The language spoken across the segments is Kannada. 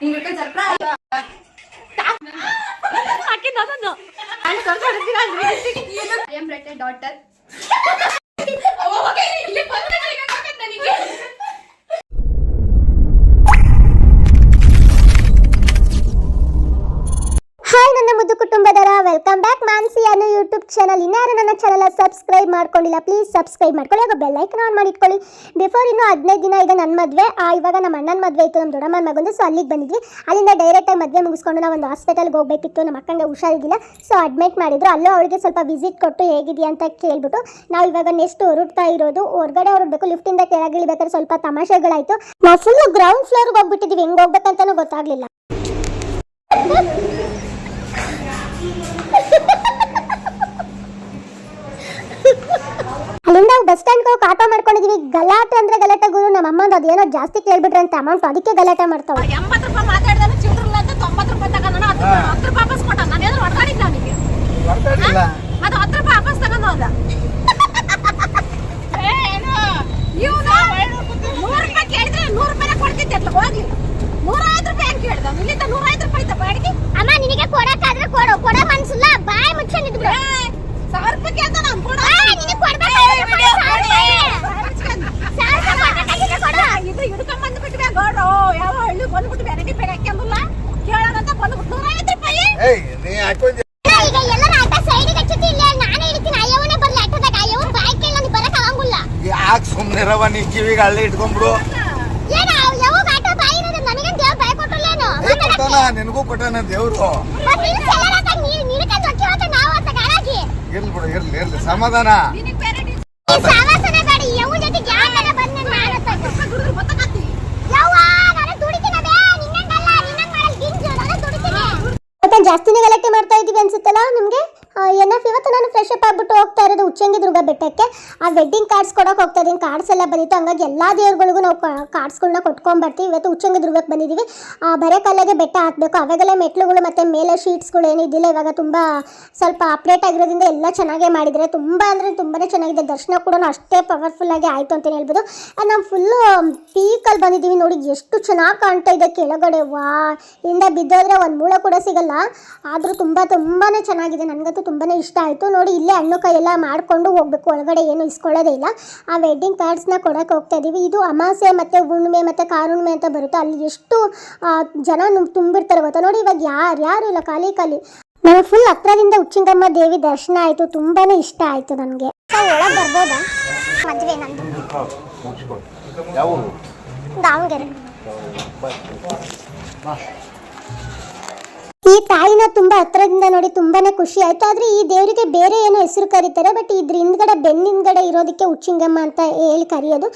ಇಂಗುತೆ ಸರ್ಪ್ರೈಸ್ ಆಕಿನ ನದಂಡ ಡಾಟರ್ ಸಬ್ಸ್ಕ್ರೈಬ್ ಮಾಡ್ಕೊಂಡಿಲ್ಲ ಪ್ಲೀಸ್ ಸಬ್ಸ್ಕ್ರೈಬ್ ಮಾಡ್ಕೊಳ್ಳಿ. ಹಾಗೂ ಬೆಲ್ ಐಕನ್ ಆನ್ ಮಾಡಿ ಇಟ್ಕೊಳ್ಳಿ ಬಿಫೋರ್ ಇನ್ನೂ ಹದಿನೈದು ದಿನ ಇದೆ ನನ್ನ ಮದುವೆ. ಇವಾಗ ನಮ್ಮ ಅಣ್ಣನ ಮದುವೆ ಇತ್ತು, ನಮ್ಮ ದೊಡ್ಡಮ್ಮನ ಮಗಂದು. ಸೊ ಅಲ್ಲಿಗೆ ಬಂದಿದ್ವಿ. ಅಲ್ಲಿಂದ ಡೈರೆಕ್ಟಾಗಿ ಮದುವೆ ಮುಗಿಸ್ಕೊಂಡು ನಾವು ಒಂದು ಹಾಸ್ಪಿಟಲ್ಗೆ ಹೋಗಬೇಕಿತ್ತು. ನಮ್ಮ ಅಕ್ಕಂಗೆ ಹುಷಾರಿದ್ದಿಲ್ಲ ಸೊ ಅಡ್ಮಿಟ್ ಮಾಡಿದ್ರು. ಅಲ್ಲೂ ಅವಳಿಗೆ ಸ್ವಲ್ಪ ವಿಸಿಟ್ ಕೊಟ್ಟು ಹೇಗಿದೆಯಾ ಅಂತ ಕೇಳ್ಬಿಟ್ಟು, ನಾವು ಇವಾಗ ನೆಕ್ಸ್ಟ್ ಹೊರಡ್ತಾ ಇರೋದು. ಹೊರಗಡೆ ಹೊರಡಬೇಕು ಲಿಫ್ಟಿಂದ ಕೆಳಗಿಳಿಬೇಕಾದ್ರೆ ಸ್ವಲ್ಪ ತಮಾಷೆಗಳಾಯಿತು. ನಾವು ಫುಲ್ ಗ್ರೌಂಡ್ ಫ್ಲೋರ್ಗೆ ಹೋಗ್ಬಿಟ್ಟಿದ್ದೀವಿ ಹೆಂಗೆ ಹೋಗ್ಬೇಕಂತಲೂ ಗೊತ್ತಾಗಲಿಲ್ಲ. ಅಲ್ಲಿಂದ ಬಸ್ ಸ್ಟ್ಯಾಂಡ್ ಹೋಗಿ ಆಟೋ ಮಾಡ್ಕೊಂಡಿದೀವಿ ಗಲಾಟೆ ಅಂದ್ರೆ ಗಲಾಟೆ ಗುರು. ನಮ್ಮ ಅಮ್ಮಂದು ಅದೇನೋ ಜಾಸ್ತಿ ಕೇಳ್ಬಿಟ್ರೆ ಅಂತ ಅಮೌಂಟ್ ಅದಕ್ಕೆ ಗಲಾಟೆ ಮಾಡ್ತಾವೆ ಎಂಬತ್ತು ರೂಪಾಯಿ ಮಾತಾಡಿದ್ರೆ ಚಿಲ್ಡ್ರಲ್ಲ ಅಂತ ತೊಂಬತ್ತು ರೂಪಾಯಿ ತಗೊಂಡು ಹತ್ತು ರೂಪಾಯಿ ವಾಪಸ್ ಕೊಟ್ಟ. ನಾನು ಏನಾದ್ರು ಹೊಡ್ದಾಡಿದ್ದ ಅವನಿಗೆ? ಅದು ಹತ್ತು ರೂಪಾಯಿ ವಾಪಸ್ ತಗೊಂಡು ಹೋದ ಇವ್ನು ನೂರು ರೂಪಾಯಿ ಕೇಳಿದ್ರೆ ನೂರು ರೂಪಾಯಿ ಕೊಡ್ತಿದ್ದೆ ಅಟ್ಲ ಹೋಗ್ಲಿ ನೂರೈವತ್ತು ರೂಪಾಯಿ ಅಂತ ಕೇಳ್ದ ಇಲ್ಲಿಂದ ನೂರೈವತ್ತು ರೂಪಾಯಿ ಇದ್ದ ಬಾಡಿಗೆ ಅಮ್ಮ ನಿನಗೆ ಕೊಡಕ್ಕಾದ್ರೆ ಕೊಡು ಕೊಡೋ ಮನ್ಸಿಲ್ಲ ಬಾಯಿ ಮುಚ್ಕೊಂಡಿದ್ಬಿಡು ಸಾವಿರ ರೂಪಾಯಿ ಕೇಳ್ದ ನಾನು ಕೊಡ ನಿನಗೆ ಕೊಡ್ಬೇಕಾದ್ರೆ ಕೊಡು, ಸಾವಿರ ರೂಪಾಯಿ. ಸಾವಿರ ರೂಪಾಯಿ ಕೊಡ್ಬೇಕಾಗಿದ್ರೆ ಕೊಡು. ಇದು ಹಿಡ್ಕೊಂಡ್ ಬಂದ್ಬಿಟ್ವೆ ಗೌಡ್ರು ಯಾವ ಹಳ್ಳಿ ಬಂದ್ಬಿಟ್ಟು ಬೆರಡಿ ಬೇಗ ಹಾಕ್ಯಂಬಲ್ಲ ಕೇಳೋಣಂತ ಬಂದ್ಬಿಟ್ಟು ನೂರೈವತ್ತು ರೂಪಾಯಿ ಏಯ್ ನೀ ಹಾಕೊಂಡಿ ಈಗ ಎಲ್ಲರ ಆಟ ಸೈಡಿಗೆ ಹಚ್ಚುತ್ತಿ ಇಲ್ಲ ನಾನೇ ಹಿಡಿತೀನಿ ಅಯ್ಯವನೇ ಬರ್ಲಿ ಆಟದಾಗ ಅಯ್ಯವನ್ ಬಾಯಿ ಕೇಳಿ ನನಗೆ ಬರಕ್ ಆಗಂಗಿಲ್ಲ ಯಾಕೆ ಸುಮ್ಮನೆ ರವ ನೀ ಕಿವಿಗೆ ಹಳ್ಳಿ ಇಟ್ಕೊಂಡ್ಬಿಡು ಏನ ಯಾವಾಗ ಆಟ ಬಾಯಿ ಇರೋದು ನನಗೆ ದೇವ್ರ ಬಾಯಿ ಕೊಟ್ಟಲ್ಲೇನು ಏ ಕೊಟ್ಟಾನ? ನಿನಗೂ ಕೊಟ್ಟಾನ ದೇವ್ರು? ಇರ್ಲಿ ಬಿಡು ಇರ್ಲಿ ಇರ್ಲಿ. ಸಮಾಧಾನ ನಿನಗೆ ಬೇರೆ ಡಿ- ದುಡಿದ್ರೆ ಗೊತ್ತಾಗತ್ತಿ ಜಾಸ್ತಿನೇ ಗಲಾಟೆ ಮಾಡ್ತಾ ಇದೀವಿ ಅನ್ಸುತ್ತಲ್ಲ ನಿಮಗೆ ಇವತ್ತು ನಾನು ಫ್ರೆಶ್ ಅಪ್ ಆಗ್ಬಿಟ್ಟು ಹೋಗ್ತಾ ಇರೋದು ಉಚ್ಚಂಗಿ ದುರ್ಗ ಬೆಟ್ಟಕ್ಕೆ. ಆ ವೆಡ್ಡಿಂಗ್ ಕಾರ್ಡ್ಸ್ ಕೊಡೋಕೆ ಹೋಗ್ತಾ ಇದ್ದೀನಿ. ಕಾರ್ಡ್ಸ್ ಎಲ್ಲ ಬಂದಿತ್ತು. ಹಂಗಾಗಿ ಎಲ್ಲ ದೇವ್ರುಗಳಿಗೂ ನಾವು ಕಾರ್ಡ್ಸ್ಗಳನ್ನ ಕೊಟ್ಕೊಂಡ್ ಬರ್ತೀವಿ. ಇವತ್ತು ಉಚ್ಚಂಗಿ ದುರ್ಗಕ್ಕೆ ಬಂದಿದ್ದೀವಿ. ಆ, ಬರೆ ಕಾಲಾಗೆ ಬೆಟ್ಟ ಹಾಕಬೇಕು. ಅವಾಗೆಲ್ಲ ಮೆಟ್ಲುಗಳು ಮತ್ತು ಮೇಲೆ ಶೀಟ್ಸ್ಗಳು ಏನಿದ್ದಿಲ್ಲ ಇವಾಗ ತುಂಬ ಸ್ವಲ್ಪ ಅಪ್ಡೇಟ್ ಆಗಿರೋದ್ರಿಂದ ಎಲ್ಲ ಚೆನ್ನಾಗೇ ಮಾಡಿದರೆ ತುಂಬ ಅಂದರೆ ತುಂಬಾ ಚೆನ್ನಾಗಿದೆ. ದರ್ಶನ ಕೂಡ ಅಷ್ಟೇ ಪವರ್ಫುಲ್ ಆಗಿ ಆಯಿತು ಅಂತಲೇ ಹೇಳ್ಬೋದು. ನಾವು ಫುಲ್ಲು ಪೀಕಲ್ಲಿ ಬಂದಿದ್ದೀವಿ ನೋಡಿ. ಎಷ್ಟು ಚೆನ್ನಾಗಿ ಕಾಣ್ತಾ ಇದೆ ಕೆಳಗಡೆ. ವಾ ಇಂದ ಬಿದ್ದೋದ್ರೆ ಒಂದು ಮೂಳೆ ಕೂಡ ಸಿಗಲ್ಲ. ಆದರೂ ತುಂಬ ತುಂಬಾ ಚೆನ್ನಾಗಿದೆ. ನನಗಂತೂ ತುಂಬಾ ಇಷ್ಟ ಆಯಿತು. ನೋಡಿ ಇಲ್ಲೇ ಹಣ್ಣು ಕೈ ಎಲ್ಲ ಮಾಡಿಕೊಂಡು ಹೋಗ್ಬೇಕು. ಒಳಗಡೆ ಏನು ಇಸ್ಕೊಳ್ಳೋದೇ ಇಲ್ಲ. ಆ ವೆಡ್ಡಿಂಗ್ ಕಾರ್ಡ್ಸ್ನ ಕೊಡೋಕೆ ಹೋಗ್ತಾ ಇದ್ದೀವಿ ಇದು ಅಮಾಸೆ ಮತ್ತು ಹುಣ್ಣಿಮೆ ಮತ್ತು ಕಾರುಣ್ಣಿಮೆ ಅಂತ ಬರುತ್ತೆ. ಅಲ್ಲಿ ಎಷ್ಟು ಜನ ತುಂಬಿರ್ತಾರೆ ಗೊತ್ತಾ? ನೋಡಿ ಇವಾಗ ಯಾರು ಯಾರು ಇಲ್ಲ? ಖಾಲಿ ಖಾಲಿ. ನಾನು ಫುಲ್ ಹತ್ರದಿಂದ ಉಚ್ಚಿಂಗಮ್ಮ ದೇವಿ ದರ್ಶನ ಆಯಿತು. ತುಂಬಾ ಇಷ್ಟ ಆಯಿತು ನನಗೆ. ಒಳಗೆ ಬರ್ಬೋದಾ? ಮದುವೆ ನಂದು. ದಾವಣಗೆರೆ. ಈ ತಾಯಿನ ತುಂಬಾ ಹತ್ರದಿಂದ ನೋಡಿ ತುಂಬಾನೇ ಖುಷಿ ಆಯ್ತು. ಆದ್ರೆ ಈ ದೇವರಿಗೆ ಬೇರೆ ಏನೋ ಹೆಸರು ಕರೀತಾರೆ. ಬಟ್ ಇದ್ರ ಹಿಂದ್ಗಡೆ, ಬೆನ್ನ ಹಿಂದ್ಗಡೆ ಇರೋದಕ್ಕೆ ಉಚ್ಚಿಂಗಮ್ಮ ಅಂತ ಹೇಳಿ ಕರೆಯೋದು.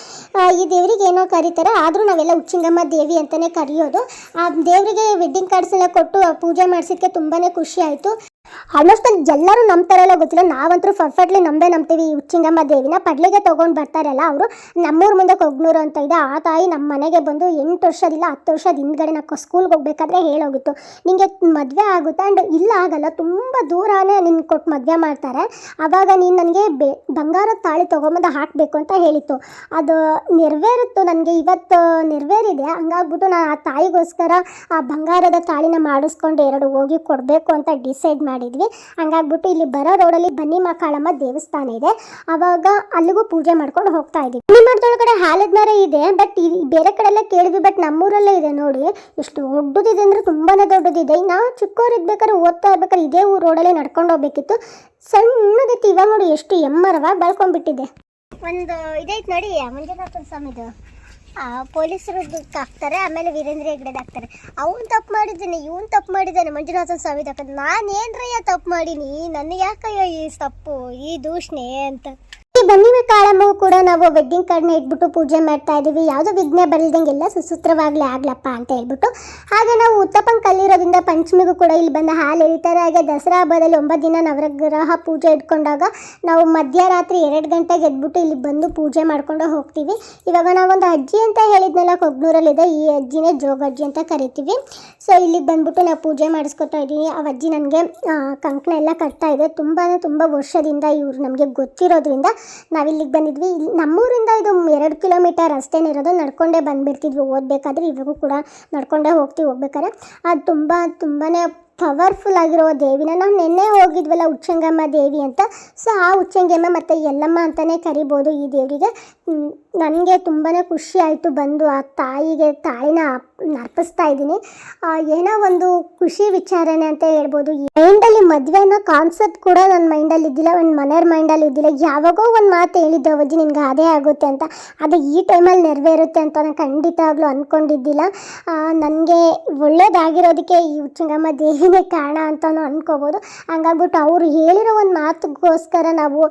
ಈ ದೇವರಿಗೆ ಏನೋ ಕರೀತಾರೆ. ಆದ್ರೂ ನಾವೆಲ್ಲ ಉಚ್ಚಿಂಗಮ್ಮ ದೇವಿ ಅಂತಾನೆ ಕರೆಯೋದು. ಆ ದೇವರಿಗೆ ವೆಡ್ಡಿಂಗ್ ಕಾರ್ಡ್ಸ್ ಎಲ್ಲ ಕೊಟ್ಟು ಪೂಜೆ ಮಾಡಿಸಿದ್ಕೆ ತುಂಬಾನೇ ಖುಷಿ ಆಯ್ತು. ಆಲ್ಮೋಸ್ಟ್ ಎಲ್ಲರೂ ನಂಬ್ತಾರಲ್ಲ ಗೊತ್ತಿಲ್ಲ. ನಾವಂತೂ ಪರ್ಫೆಕ್ಟ್ಲಿ ನಂಬೇ ನಂಬ್ತೀವಿ. ಉಚ್ಚಿಂಗಮ್ಮ ದೇವಿನ ಪಡ್ಲಿಗೆ ತೊಗೊಂಡು ಬರ್ತಾರಲ್ಲ ಅವರು. ನಮ್ಮೂರ ಮುಂದೆ ಕೊಗ್ನೂರು ಅಂತ ಇದೆ. ಆ ತಾಯಿ ನಮ್ಮ ಮನೆಗೆ ಬಂದು ಎಂಟು ವರ್ಷದಿಲ್ಲ ಹತ್ತು ವರ್ಷದ ಹಿಂದ್ಗಡೆ ನಾವು ಸ್ಕೂಲ್ಗೆ ಹೋಗ್ಬೇಕಾದ್ರೆ ಹೇಳೋಗಿತ್ತು. ನಿಮಗೆ ಮದುವೆ ಆಗುತ್ತೆ? ಆ್ಯಂಡ್ ಇಲ್ಲ ಆಗಲ್ಲ. ತುಂಬ ದೂರನೇ ನಿನ್ಗೆ ಕೊಟ್ಟು ಮದುವೆ ಮಾಡ್ತಾರೆ. ಆವಾಗ ನೀನು ನನಗೆ ಬೆ, ಬಂಗಾರದ ತಾಳಿ ತೊಗೊಂಬಂದು ಹಾಕಬೇಕು ಅಂತ ಹೇಳಿತ್ತು. ಅದು ನೆರವೇರಿತ್ತು ನನಗೆ. ಇವತ್ತು ನೆರವೇರಿದೆ. ಹಂಗಾಗ್ಬಿಟ್ಟು ನಾನು ಆ ತಾಯಿಗೋಸ್ಕರ ಆ ಬಂಗಾರದ ತಾಳಿನ ಮಾಡಿಸ್ಕೊಂಡು ಎರಡು ಹೋಗಿ ಕೊಡಬೇಕು ಅಂತ ಡಿಸೈಡ್ ಮಾಡಿದ್ವಿ. ಹಂಗಾಗ್ಬಿಟ್ಟು ಇಲ್ಲಿ ಬರೋ ರೋಡಲ್ಲಿ ಬನ್ನಿ ಮಕಾಳಮ್ಮ ದೇವಸ್ಥಾನ ಇದೆ. ಅವಾಗ ಅಲ್ಲಿಗೂ ಪೂಜೆ ಮಾಡ್ಕೊಂಡು ಹೋಗ್ತಾ ಇದ್ವಿ ಬನ್ನಿ ಮಠದೊಳಗಡೆ ಹಾಲದ ಮರ ಇದೆ ಬಟ್ ಬೇರೆ ಕಡೆ ಎಲ್ಲ ಕೇಳಿದ್ವಿ ಬಟ್ ನಮ್ಮೂರಲ್ಲೇ ಇದೆ ನೋಡಿ. ಎಷ್ಟು ದೊಡ್ಡದಿದೆ ಅಂದ್ರೆ ತುಂಬಾನೇ ದೊಡ್ಡದಿದೆ. ನಾವು ಚಿಕ್ಕವ್ರು ಇದ್ಬೇಕಾದ್ರೆ ಓದ್ತಾ ಇರ್ಬೇಕಾದ್ರೆ ಇದೇ ಊರು ರೋಡಲ್ಲೇ ನಡ್ಕೊಂಡು ಹೋಗ್ಬೇಕಿತ್ತು. ಸಣ್ಣದೈತಿ ಇವಾಗ ನೋಡಿ ಎಷ್ಟು ಎಮ್ಮರವಾಗಿ ಬೆಳ್ಕೊಂಡ್ಬಿಟ್ಟಿದೆ. ಒಂದು ಇದೈತೆ ನೋಡಿ, ಮಂಜುನಾಥನ ಸ್ವಾಮಿದು. ಪೊಲೀಸರು ಹಾಕ್ತಾರೆ, ಆಮೇಲೆ ವೀರೇಂದ್ರ ಹೆಗ್ಡೆದು ಹಾಕ್ತಾರೆ. ಅವನು ತಪ್ಪು ಮಾಡಿದ್ದಾನೆ, ಇವನು ತಪ್ಪು ಮಾಡಿದ್ದಾನೆ, ಮಂಜುನಾಥನ್ ಸ್ವಾಮಿ ತಕ್ಕ ನಾನು ಏನ್ರಯ್ಯ ತಪ್ಪು ಮಾಡೀನಿ? ನನಗೆ ಯಾಕಯ್ಯ ಈ ತಪ್ಪು, ಈ ದೂಷಣೆ ಅಂತ. ಈ ಬನ್ನಿ ಕಾಳಮ್ಮು ಕೂಡ ನಾವು ವೆಡ್ಡಿಂಗ್ ಕಾರ್ಡ್ನ ಇಟ್ಬಿಟ್ಟು ಪೂಜೆ ಮಾಡ್ತಾ ಇದೀವಿ ಯಾವುದೋ ವಿಘ್ನ ಬರಲ್ದಂಗೆಲ್ಲ ಸುಸೂತ್ರವಾಗ್ಲೇ ಆಗ್ಲಪ್ಪ ಅಂತ ಹೇಳ್ಬಿಟ್ಟು. ಹಾಗೆ ನಾವು ಉತ್ತಪಂ ಕಲ್ಲಿರೋದ್ರಿಂದ ಪಂಚಮಿಗೂ ಕೂಡ ಇಲ್ಲಿ ಬಂದ ಹಾಲು ಎರಿತಾರೆ. ಹಾಗೆ ದಸರಾ ಹಬ್ಬದಲ್ಲಿ ಒಂಬತ್ತು ದಿನ ನವರಗ್ರಹ ಪೂಜೆ ಇಟ್ಕೊಂಡಾಗ ನಾವು ಮಧ್ಯರಾತ್ರಿ ಎರಡು ಗಂಟೆಗೆ ಎದ್ಬಿಟ್ಟು ಇಲ್ಲಿ ಬಂದು ಪೂಜೆ ಮಾಡ್ಕೊಂಡು ಹೋಗ್ತೀವಿ. ಇವಾಗ ನಾವೊಂದು ಅಜ್ಜಿ ಅಂತ ಹೇಳಿದ್ನಲ್ಲ, ಕೊಗ್ನೂರಲ್ಲಿದೆ. ಈ ಅಜ್ಜಿನೇ ಜೋಗಜ್ಜಿ ಅಂತ ಕರಿತೀವಿ. ಸೊ ಇಲ್ಲಿಗೆ ಬಂದ್ಬಿಟ್ಟು ನಾವು ಪೂಜೆ ಮಾಡಿಸ್ಕೊತಾ ಇದ್ದೀವಿ. ಆ ಅಜ್ಜಿ ನನಗೆ ಕಂಕಣ ಎಲ್ಲ ಕಟ್ತಾ ಇದೆ ತುಂಬಾ ತುಂಬ ವರ್ಷದಿಂದ ಇವರು ನಮಗೆ ಗೊತ್ತಿರೋದ್ರಿಂದ ನಾವು ಇಲ್ಲಿಗೆ ಬಂದಿದ್ವಿ. ಇಲ್ಲಿ ನಮ್ಮೂರಿಂದ ಇದು ಎರಡು ಕಿಲೋಮೀಟರ್ ಅಷ್ಟೇ ಇರೋದು. ನಡ್ಕೊಂಡೇ ಬಂದುಬಿಡ್ತಿದ್ವಿ. ಓದಬೇಕಾದ್ರೆ ಇವಾಗೂ ಕೂಡ ನಡ್ಕೊಂಡೇ ಹೋಗ್ತೀವಿ, ಹೋಗ್ಬೇಕಾದ್ರೆ. ಅದು ತುಂಬ ತುಂಬಾ ಪವರ್ಫುಲ್ ಆಗಿರೋ ದೇವಿನ ನಾವು ನಿನ್ನೆ ಹೋಗಿದ್ವಲ್ಲ, ಉಚ್ಚಂಗಮ್ಮ ದೇವಿ ಅಂತ. ಸೊ ಆ ಉಚ್ಚಂಗಮ್ಮ ಮತ್ತು ಯಲ್ಲಮ್ಮ ಅಂತಲೇ ಕರಿಬೋದು ಈ ದೇವರಿಗೆ. ನನಗೆ ತುಂಬಾ ಖುಷಿ ಆಯಿತು ಬಂದು ಆ ತಾಯಿಗೆ, ತಾಯಿನ ಅರ್ಪಿಸ್ತಾ ಇದ್ದೀನಿ. ಏನೋ ಒಂದು ಖುಷಿ ವಿಚಾರಣೆ ಅಂತ ಹೇಳ್ಬೋದು. ಮೈಂಡಲ್ಲಿ ಮದುವೆ ಅನ್ನೋ ಕಾನ್ಸೆಪ್ಟ್ ಕೂಡ ನನ್ನ ಮೈಂಡಲ್ಲಿ ಇದ್ದಿಲ್ಲ ಒಂದು ಮನೆಯವ್ರ ಮೈಂಡಲ್ಲಿ ಇದ್ದಿಲ್ಲ. ಯಾವಾಗೋ ಒಂದು ಮಾತು ಹೇಳಿದ್ದೆ ಅವಜಿ ನಿನಗೆ ಅದೇ ಆಗುತ್ತೆ ಅಂತ. ಅದು ಈ ಟೈಮಲ್ಲಿ ನೆರವೇರುತ್ತೆ ಅಂತ ನಾನು ಖಂಡಿತವಾಗ್ಲೂ ಅಂದ್ಕೊಂಡಿದ್ದಿಲ್ಲ ನನಗೆ ಒಳ್ಳೇದಾಗಿರೋದಕ್ಕೆ ಈ ಉಚ್ಚಂಗಮ್ಮ ದೇವಿನೇ ಕಾರಣ ಅಂತಲೂ ಅಂದ್ಕೋಬೋದು ಹಂಗಾಗ್ಬಿಟ್ಟು ಅವರು ಹೇಳಿರೋ ಒಂದು ಮಾತುಗೋಸ್ಕರ ನಾವು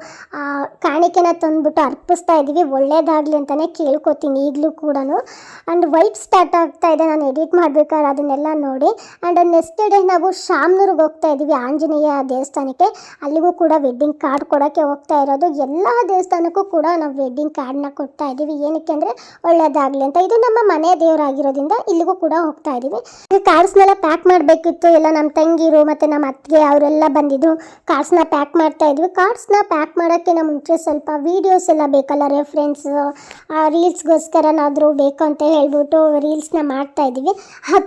ಕಾಣಿಕೆನ ತಂದುಬಿಟ್ಟು ಅರ್ಪಿಸ್ತಾ ಇದ್ದೀವಿ ಒಳ್ಳೇದಾಗಲಿ ಅಂತಲೇ ಕೇಳ್ಕೊತೀನಿ ಈಗಲೂ ಕೂಡ ಆ್ಯಂಡ್ ವೈಟ್ ಸ್ಟಾರ್ಟ್ ಆಗ್ತಾ ಇದೆ, ನಾನು ಎಡಿಟ್ ಮಾಡಬೇಕಾದ್ರೆ ಅದನ್ನೆಲ್ಲ ನೋಡಿ. ಆ್ಯಂಡ್ ನೆಕ್ಸ್ಟ್ ಡೇ ನಾವು ಶಾಮ್ನೂರ್ಗೆ ಹೋಗ್ತಾ ಇದ್ದೀವಿ, ಆಂಜನೇಯ ದೇವಸ್ಥಾನಕ್ಕೆ. ಅಲ್ಲಿಗೂ ಕೂಡ ವೆಡ್ಡಿಂಗ್ ಕಾರ್ಡ್ ಕೊಡೋಕ್ಕೆ ಹೋಗ್ತಾ ಇರೋದು. ಎಲ್ಲ ದೇವಸ್ಥಾನಕ್ಕೂ ಕೂಡ ನಾವು ವೆಡ್ಡಿಂಗ್ ಕಾರ್ಡ್ನ ಕೊಡ್ತಾ ಇದ್ದೀವಿ. ಏನಕ್ಕೆ ಅಂದರೆ ಒಳ್ಳೆಯದಾಗಲಿ ಅಂತ. ಇದು ನಮ್ಮ ಮನೆ ದೇವರಾಗಿರೋದ್ರಿಂದ ಇಲ್ಲಿಗೂ ಕೂಡ ಹೋಗ್ತಾ ಇದ್ದೀವಿ. ಈ ಕಾರ್ಡ್ಸ್ನೆಲ್ಲ ಪ್ಯಾಕ್ ಮಾಡಬೇಕಿತ್ತು. ಎಲ್ಲ ನಮ್ಮ ತಂಗಿರು ಮತ್ತು ನಮ್ಮ ಅತ್ತಿಗೆ ಅವರೆಲ್ಲ ಬಂದಿದ್ರು ಕಾರ್ಡ್ಸ್ನ ಪ್ಯಾಕ್ ಮಾಡ್ತಾ ಇದ್ವಿ. ಕಾರ್ಡ್ಸ್ನ ಪ್ಯಾಕ್ ಮಾಡೋಕ್ಕಿಂತ ಮುಂಚೆ ಸ್ವಲ್ಪ ವೀಡಿಯೋಸ್ ಎಲ್ಲ ಬೇಕಲ್ಲ ರೆಫ್ರೆನ್ಸ್ ರೀಲ್ಸ್ಗೋಸ್ಕರನಾದರೂ ಬೇಕು ಅಂತ ಹೇಳ್ಬಿಟ್ಟು ರೀಲ್ಸ್ನ ಮಾಡ್ತಾ ಇದ್ದೀವಿ.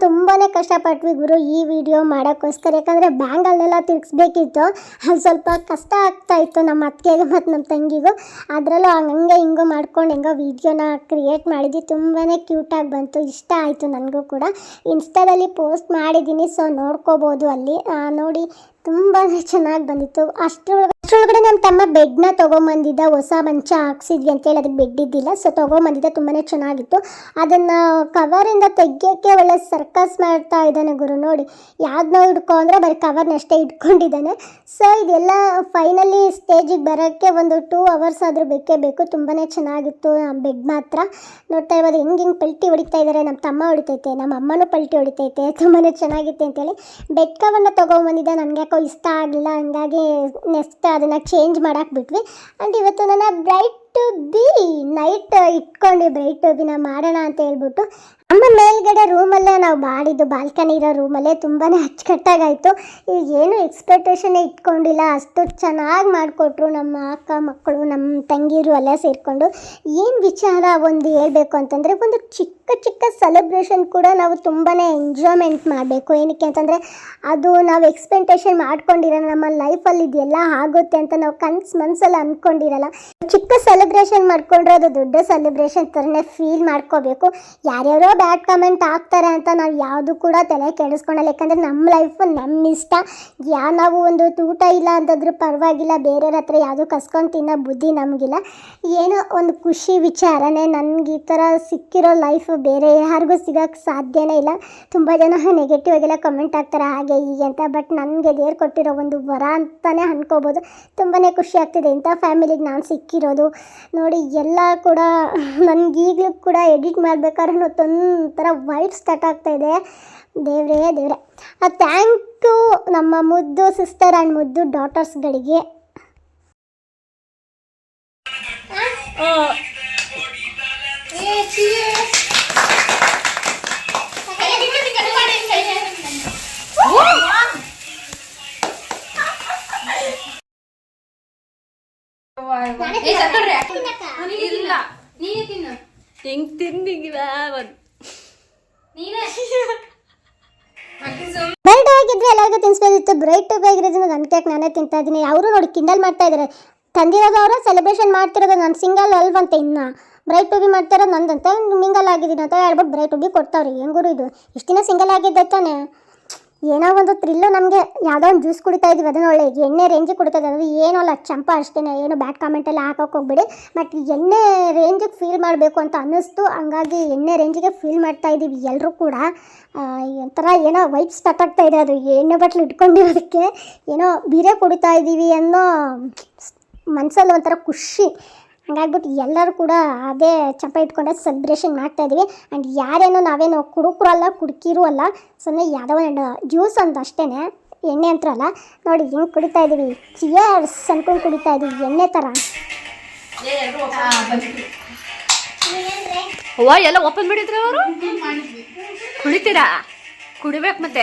ತುಂಬಾ ಕಷ್ಟಪಟ್ವಿ ಗುರು ಈ ವಿಡಿಯೋ ಮಾಡೋಕ್ಕೋಸ್ಕರ. ಯಾಕಂದರೆ ಬ್ಯಾಂಗಲ್ಲೆಲ್ಲ ತಿರ್ಗಿಸ್ಬೇಕಿತ್ತು. ಅಲ್ಲಿ ಸ್ವಲ್ಪ ಕಷ್ಟ ಆಗ್ತಾ ಇತ್ತು ನಮ್ಮ ಅತ್ತೆಗೂ ಮತ್ತು ನಮ್ಮ ತಂಗಿಗೂ. ಅದರಲ್ಲೂ ಹಂಗೆ ಹಿಂಗು ಮಾಡ್ಕೊಂಡು ಹೆಂಗೋ ವೀಡಿಯೋನ ಕ್ರಿಯೇಟ್ ಮಾಡಿದ್ವಿ. ತುಂಬಾ ಕ್ಯೂಟಾಗಿ ಬಂತು. ಇಷ್ಟ ಆಯಿತು ನನಗೂ ಕೂಡ. ಇನ್ಸ್ಟಾದಲ್ಲಿ ಪೋಸ್ಟ್ ಮಾಡಿದ್ದೀನಿ, ಸೊ ನೋಡ್ಕೋಬೋದು ಅಲ್ಲಿ. ನೋಡಿ ತುಂಬಾ ಚೆನ್ನಾಗಿ ಬಂದಿತ್ತು. ಅಷ್ಟರೊಳಗೆ ಅಷ್ಟರೊಳಗಡೆ ನಮ್ಮ ತಮ್ಮ ಬೆಡ್ನ ತೊಗೊಂಬಂದಿದ್ದ, ಹೊಸ ಮಂಚ ಹಾಕ್ಸಿದ್ವಿ ಅಂತೇಳಿ ಅದಕ್ಕೆ ಬೆಡ್ ಇದ್ದಿಲ್ಲ. ಸೊ ತೊಗೊಂಬಂದಿದ್ದ ತುಂಬಾ ಚೆನ್ನಾಗಿತ್ತು. ಅದನ್ನು ಕವರಿಂದ ತೆಗಿಯೋಕ್ಕೆ ಒಳ್ಳೆ ಸರ್ಕಸ್ ಮಾಡ್ತಾ ಇದ್ದಾನೆ ಗುರು, ನೋಡಿ. ಯಾವ್ದನ್ನ ಹಿಡ್ಕೊ ಅಂದರೆ ಬರೀ ಕವರ್ನಷ್ಟೇ ಇಟ್ಕೊಂಡಿದ್ದಾನೆ. ಸೊ ಇದೆಲ್ಲ ಫೈನಲಿ ಸ್ಟೇಜಿಗೆ ಬರೋಕ್ಕೆ ಒಂದು ಟೂ ಅವರ್ಸ್ ಆದರೂ ಬೇಕೇ ಬೇಕು. ತುಂಬಾ ಚೆನ್ನಾಗಿತ್ತು ಬೆಡ್ ಮಾತ್ರ. ನೋಡ್ತಾ ಇರ್ಬೋದು, ಹೆಂಗೆ ಹಿಂಗೆ ಪಲ್ಟಿ ಹೊಡಿತಾ ಇದ್ದಾರೆ ನಮ್ಮ ತಮ್ಮ ಹೊಡಿತೈತೆ ನಮ್ಮ ಅಮ್ಮನೂ ಪಲ್ಟಿ ಹೊಡಿತೈತೆ. ತುಂಬಾ ಚೆನ್ನಾಗಿತ್ತು ಅಂತೇಳಿ. ಬೆಡ್ ಕವರ್ನ ಬಂದಿದ್ದ ನನಗೆ ಯಾಕೋ ಇಷ್ಟ ಆಗಲಿಲ್ಲ. ಹಂಗಾಗಿ ನೆಕ್ಸ್ಟ್ ಅದನ್ನು ಚೇಂಜ್ ಮಾಡಕ್ಕೆ ಬಿಟ್ವಿ. ಆ್ಯಂಡ್ ಇವತ್ತು ನನ್ನ ಬ್ರೈಟ್ ಟು ಬಿ ನೈಟ್ ಇಟ್ಕೊಂಡು ಬ್ರೈಟ್ ಬಿನ ಮಾಡೋಣ ಅಂತ ಹೇಳ್ಬಿಟ್ಟು. ನಮ್ಮ ಮೇಲ್ಗಡೆ ರೂಮಲ್ಲೇ ನಾವು ಮಾಡಿದ್ದು ಬಾಲ್ಕನಿ ಇರೋ ರೂಮಲ್ಲೇ ತುಂಬಾ ಅಚ್ಚುಕಟ್ಟಾಗಾಯಿತು. ಈಗ ಏನು ಎಕ್ಸ್ಪೆಕ್ಟೇಷನ್ನೇ ಇಟ್ಕೊಂಡಿಲ್ಲ. ಅಷ್ಟು ಚೆನ್ನಾಗಿ ಮಾಡಿಕೊಟ್ರು ನಮ್ಮ ಅಕ್ಕ ಮಕ್ಕಳು, ನಮ್ಮ ತಂಗಿರು ಎಲ್ಲ ಸೇರಿಕೊಂಡು. ಏನು ವಿಚಾರ? ಒಂದು ಹೇಳಬೇಕು ಅಂತಂದರೆ ಒಂದು ಚಿಕ್ಕ ಚಿಕ್ಕ ಚಿಕ್ಕ ಸೆಲೆಬ್ರೇಷನ್ ಕೂಡ ನಾವು ತುಂಬಾ ಎಂಜಾಯ್ಮೆಂಟ್ ಮಾಡಬೇಕು. ಏನಕ್ಕೆ ಅಂತಂದರೆ ಅದು ನಾವು ಎಕ್ಸ್ಪೆಕ್ಟೇಷನ್ ಮಾಡ್ಕೊಂಡಿರೋ ನಮ್ಮ ಲೈಫಲ್ಲಿ ಇದೆಲ್ಲ ಆಗುತ್ತೆ ಅಂತ ನಾವು ಕನ್ಸು ಮನಸ್ಸಲ್ಲಿ ಅಂದ್ಕೊಂಡಿರಲ್ಲ ಚಿಕ್ಕ ಸೆಲೆಬ್ರೇಷನ್ ಮಾಡ್ಕೊಂಡ್ರೆ ಅದು ದೊಡ್ಡ ಸೆಲೆಬ್ರೇಷನ್ ಥರನೇ ಫೀಲ್ ಮಾಡ್ಕೋಬೇಕು. ಯಾರ್ಯಾರೋ ಬ್ಯಾಡ್ ಕಮೆಂಟ್ ಹಾಕ್ತಾರೆ ಅಂತ ನಾವು ಯಾವುದು ಕೂಡ ತಲೆ ಕೆಡಿಸ್ಕೊಳಲ್ಲ. ಯಾಕಂದರೆ ನಮ್ಮ ಲೈಫ್ ನಮ್ಮ ಇಷ್ಟ. ಯಾ ನಾವು ಒಂದು ಊಟ ಇಲ್ಲ ಅಂತಂದ್ರೂ ಪರವಾಗಿಲ್ಲ, ಬೇರೆಯವ್ರ ಹತ್ರ ಯಾವುದು ಕಸ್ಕೊಂಡು ತಿನ್ನೋ ಬುದ್ಧಿ ನಮಗಿಲ್ಲ. ಏನೋ ಒಂದು ಖುಷಿ ವಿಚಾರನೇ ನನಗೆ ಈ ಥರ ಸಿಕ್ಕಿರೋ ಲೈಫ್ ಬೇರೆ ಯಾರಿಗೂ ಸಿಗೋಕ್ಕೆ ಸಾಧ್ಯನೇ ಇಲ್ಲ. ತುಂಬ ಜನ ನೆಗೆಟಿವ್ ಆಗಿಲ್ಲ ಕಮೆಂಟ್ ಆಗ್ತಾರೆ ಹಾಗೆ ಹೀಗೆ ಅಂತ. ಬಟ್ ನನಗೆ ದೇವ್ರು ಕೊಟ್ಟಿರೋ ಒಂದು ವರ ಅಂತಲೇ ಅನ್ಕೋಬೋದು. ತುಂಬಾ ಖುಷಿ ಆಗ್ತಿದೆ. ಇಂಥ ಫ್ಯಾಮಿಲಿಗೆ ನಾನು ಸಿಕ್ಕಿರೋದು. ನೋಡಿ, ಎಲ್ಲ ಕೂಡ ನನಗೆ ಈಗಲೂ ಕೂಡ ಎಡಿಟ್ ಮಾಡಬೇಕಾದ್ರೆ ಒಂಥರ ವೈಟ್ ಸ್ಟಾರ್ಟ್ ಆಗ್ತಾ ಇದೆ. ದೇವ್ರೇ, ದೇವ್ರೆ. ಥ್ಯಾಂಕ್ ಯು ನಮ್ಮ ಮುದ್ದು ಸಿಸ್ಟರ್ ಆ್ಯಂಡ್ ಮುದ್ದು ಡಾಟರ್ಸ್ಗಳಿಗೆ ಬರ್ಡೇ ಆಗಿದ್ರೆ ಎಲ್ಲರಿಗೂ ತಿನ್ಸ್ಬೋದಿತ್ತು. ಬ್ರೈಟ್ ಟು ಆಗಿರೋದ್ರಿಂದ ನನ್ನ ಕೇಕ್ ನಾನೇ ತಿಂತಾ ಇದ್ದೀನಿ. ಅವರು ನೋಡಿ ಕಿಂಡಲ್ ಮಾಡ್ತಾ ಇದ್ದಾರೆ ತಂದಿರೋದು ಅವರ ಸೆಲೆಬ್ರೇಷನ್ ಮಾಡ್ತಿರೋದು ನಾನು ಸಿಂಗಲ್ ಅಲ್ವಂತೆ ಇನ್ನ. ಬ್ರೈಟ್ ಟು ಬಿ ಮಾಡ್ತಿರೋದು ನಂದಂತೆ. ಮಿಂಗಲ್ ಆಗಿದ್ದೀನಿ ಅಂತ ಹೇಳ್ಬಿಟ್ಟು ಬ್ರೈಟ್ ಟು ಬಿ ಕೊಡ್ತಾವ್ರಿ ಹೆಂಗೂರು ಇದು? ಇಷ್ಟಿನ ದಿನ ಸಿಂಗಲ್ ಆಗಿದ್ದೆ ತಾನೆ? ಏನೋ ಒಂದು ಥ್ರಿಲ್ಲು ನಮಗೆ ಯಾವುದೋ ಒಂದು ಜ್ಯೂಸ್ ಕುಡಿತಾ ಇದೀವಿ, ಅದನ್ನ ಒಳ್ಳೆ ಎಣ್ಣೆ ರೇಂಜಿಗೆ ಕುಡಿತಾ ಇದ್ದೀವಿ. ಅದು ಏನೋ ಅಲ್ಲ, ಚಂಪ ಅಷ್ಟೇ ಏನು ಬ್ಯಾಡ್ ಕಾಮೆಂಟ್ ಎಲ್ಲ ಹಾಕೋಕೆ ಹೋಗ್ಬೇಡಿ. ಬಟ್ ಎಣ್ಣೆ ರೇಂಜಿಗೆ ಫೀಲ್ ಮಾಡಬೇಕು ಅಂತ ಅನ್ನಿಸ್ತು. ಹಂಗಾಗಿ ಎಣ್ಣೆ ರೇಂಜಿಗೆ ಫೀಲ್ ಮಾಡ್ತಾ ಇದ್ದೀವಿ ಎಲ್ಲರೂ ಕೂಡ. ಒಂಥರ ಏನೋ ವೈಪ್ ಸ್ಟಾರ್ಟ್ ಆಗ್ತಾ ಇದೆ ಅದು, ಎಣ್ಣೆ ಬಟ್ಲು ಇಟ್ಕೊಂಡಿರೋದಕ್ಕೆ. ಏನೋ ಬೀರೆ ಕುಡಿತಾ ಇದ್ದೀವಿ ಅನ್ನೋ ಮನಸ್ಸಲ್ಲಿ ಒಂಥರ ಖುಷಿ. ಹಂಗಾಗ್ಬಿಟ್ಟು ಎಲ್ಲರೂ ಕೂಡ ಅದೇ ಚಂಪ ಇಟ್ಕೊಂಡೆ ಸೆಲೆಬ್ರೇಷನ್ ಮಾಡ್ತಾ ಇದ್ದೀವಿ. ಆ್ಯಂಡ್ ಯಾರೇನೋ ನಾವೇನೋ ಕುಡುಕರು ಅಲ್ಲ ಕುಡುಕಿರು ಅಲ್ಲ. ಸುಮ್ಮನೆ ಯಾವುದೋ ಒಂದು ಜ್ಯೂಸ್ ಅಂತ ಅಷ್ಟೇ ಎಣ್ಣೆ ಅಂತ ಅಲ್ಲ. ನೋಡಿ ಹೆಂಗೆ ಕುಡಿತಾ ಇದ್ದೀವಿ. ಚಿಯರ್ಸ್ ಅನ್ಕೊಂಡು ಕುಡಿತಾ ಇದ್ದೀವಿ. ಎಣ್ಣೆ ಥರ ಎಲ್ಲ ಓಪನ್ ಮಾಡಿದ್ರು ಅವರು ಕುಡಿತೀರಾ? ಕುಡಿಬೇಕು ಮತ್ತೆ.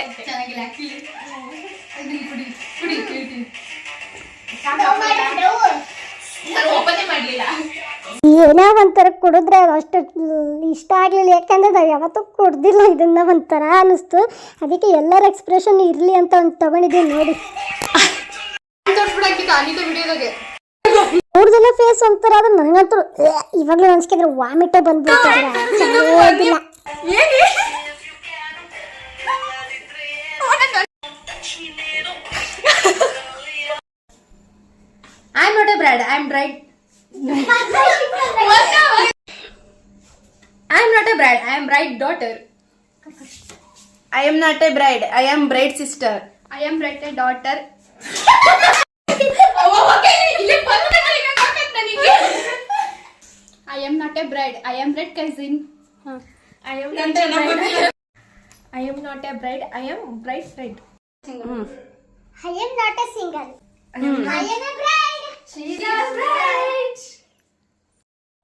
ಏನೋ ಒಂಥರ ಕುಡಿದ್ರೆ ಅದು ಅಷ್ಟು ಇಷ್ಟ ಆಗಲಿಲ್ಲ. ಯಾಕಂದ್ರೆ ನಾವು ಯಾವತ್ತೂ ಕುಡ್ದಿಲ್ಲ ಇದನ್ನ ಒಂಥರ ಅನ್ನಿಸ್ತು. ಅದಕ್ಕೆ ಎಲ್ಲರ ಎಕ್ಸ್ಪ್ರೆಷನ್ ಇರಲಿ ಅಂತ ಒಂದು ತಗೊಂಡಿದ್ದೀನಿ ನೋಡಿ. ಮೂರು ಜನ ಫೇಸ್ ಒಂಥರ ಅದು ನನಗಂತೂ ಇವಾಗಲೂ ಇವಾಗ್ಲೂ ಅನ್ಸ್ಕಿದ್ರೆ ವಾಮಿಟೇ ಬಂದ್ಬಿಡ್ತಾರೆ I am not a bride. I am bride. I am not a bride. I am bride daughter. I am not a bride. I am bride sister. I am bride daughter. I am not a bride. I am bride cousin. I am not a bride. I am not a bride. I am bride friend. I am not a single. I am a bride.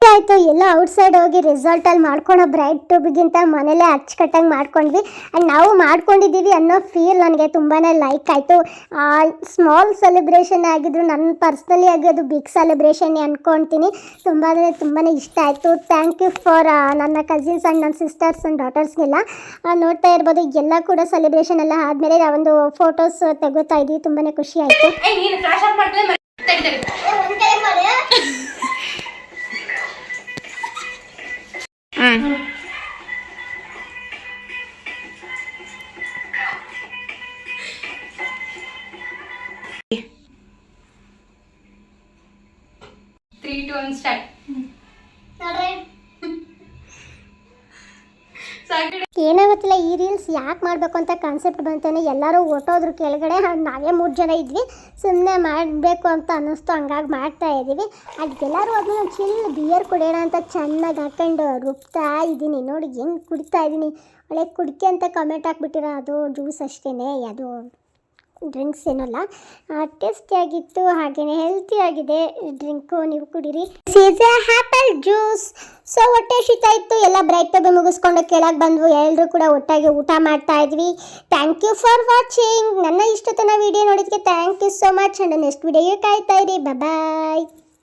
ಆಯ್ತು ಎಲ್ಲ ಔಟ್ ಸೈಡ್ ಹೋಗಿ ರೆಸಾರ್ಟಲ್ಲಿ ಮಾಡ್ಕೊಳೋ ಬ್ರೈಡ್ ಟೂಬ್ಗಿಂತ ಮನೇಲೆ ಅಚ್ಚುಕಟ್ಟಾಗಿ ಮಾಡ್ಕೊಂಡ್ವಿ. ಆ್ಯಂಡ್ ನಾವು ಮಾಡ್ಕೊಂಡಿದ್ದೀವಿ ಅನ್ನೋ ಫೀಲ್ ನನಗೆ ತುಂಬಾ ಲೈಕ್ ಆಯಿತು. ಸ್ಮಾಲ್ ಸೆಲೆಬ್ರೇಷನ್ ಆಗಿದ್ರು ನನ್ನ ಪರ್ಸ್ನಲಿ ಆಗಿ ಅದು ಬಿಗ್ ಸೆಲೆಬ್ರೇಷನ್ ಅಂದ್ಕೊತೀನಿ ತುಂಬ ಅಂದರೆ ತುಂಬಾ ಇಷ್ಟ ಆಯಿತು. ಥ್ಯಾಂಕ್ ಯು ಫಾರ್ ನನ್ನ ಕಸಿನ್ಸ್ ಆ್ಯಂಡ್ ನನ್ನ ಸಿಸ್ಟರ್ಸ್ ಆ್ಯಂಡ್ ಡಾಟರ್ಸ್ಗೆಲ್ಲ ನೋಡ್ತಾ ಇರ್ಬೋದು ಎಲ್ಲ ಕೂಡ ಸೆಲೆಬ್ರೇಷನ್ ಎಲ್ಲ ಆದಮೇಲೆ ಒಂದು ಫೋಟೋಸ್ ತೆಗೋತಾ ಇದ್ವಿ. ತುಂಬಾ ಖುಷಿ ಆಯಿತು. ಏ ನೀನು ಫ್ಲಾಶ್ ಆಫ್ ಮಾಡ್ಕೊಂಡ್ರೆ ತಡಿ ತಡಿ ತ್ರೀ ಟು ಒನ್ ಸ್ಟಾರ್ಟ್ ಸಾಕು ಏನೋ ಗೊತ್ತಿಲ್ಲ ಈ ರೀಲ್ಸ್ ಯಾಕೆ ಮಾಡಬೇಕು ಅಂತ ಕಾನ್ಸೆಪ್ಟ್ ಬಂತಾನೆ, ಎಲ್ಲರೂ ಹೊಟ್ಟೋದ್ರು ಕೆಳಗಡೆ ನಾವೇ ಮೂರು ಜನ ಇದ್ವಿ ಸುಮ್ಮನೆ ಮಾಡಬೇಕು ಅಂತ ಅನ್ನಿಸ್ತು, ಹಂಗಾಗಿ ಮಾಡ್ತಾ ಇದ್ದೀವಿ. ಅದಕ್ಕೆಲ್ಲರೂ ಅದನ್ನ ಚಿಲ್ ಬಿಯರ್ ಕುಡಿಯೋಣ ಅಂತ ಚೆನ್ನಾಗಿ ಹಾಕೊಂಡು ರುಬ್ತಾ ಇದ್ದೀನಿ. ನೋಡಿ ಹೆಂಗೆ ಕುಡಿತಾ ಇದ್ದೀನಿ. ಒಳ್ಳೆ ಕುಡಿಕೆ ಅಂತ ಕಮೆಂಟ್ ಹಾಕ್ಬಿಟ್ಟಿರೋ ಅದು ಜ್ಯೂಸ್ ಅಷ್ಟೇ ಅದು ಡ್ರಿಂಕ್ಸ್ ಏನಲ್ಲ ಟೇಸ್ಟಿಯಾಗಿತ್ತು ಹಾಗೆಯೇ ಹೆಲ್ತಿ ಆಗಿದೆ ಡ್ರಿಂಕು ನೀವು ಕುಡೀರಿ. ಸೀಸ್ ಆಪಲ್ ಜ್ಯೂಸ್ ಸೊ ಹೊಟ್ಟೆ ಶೀತ ಇತ್ತು, ಎಲ್ಲ ಬ್ರೈಟ್ ಟಬ್ ಮುಗಿಸ್ಕೊಂಡು ಕೆಳಗೆ ಬಂದ್ವು. ಎಲ್ಲರೂ ಕೂಡ ಒಟ್ಟಾಗಿ ಊಟ ಮಾಡ್ತಾ ಇದ್ವಿ. ಥ್ಯಾಂಕ್ ಯು ಫಾರ್ ವಾಚಿಂಗ್ ನನ್ನ ಇಷ್ಟತನ ವಿಡಿಯೋ ನೋಡಿದ್ದಕ್ಕೆ thank you so much and next video ಕಾಯ್ತಾ ಇರಿ. ಬಾಯ್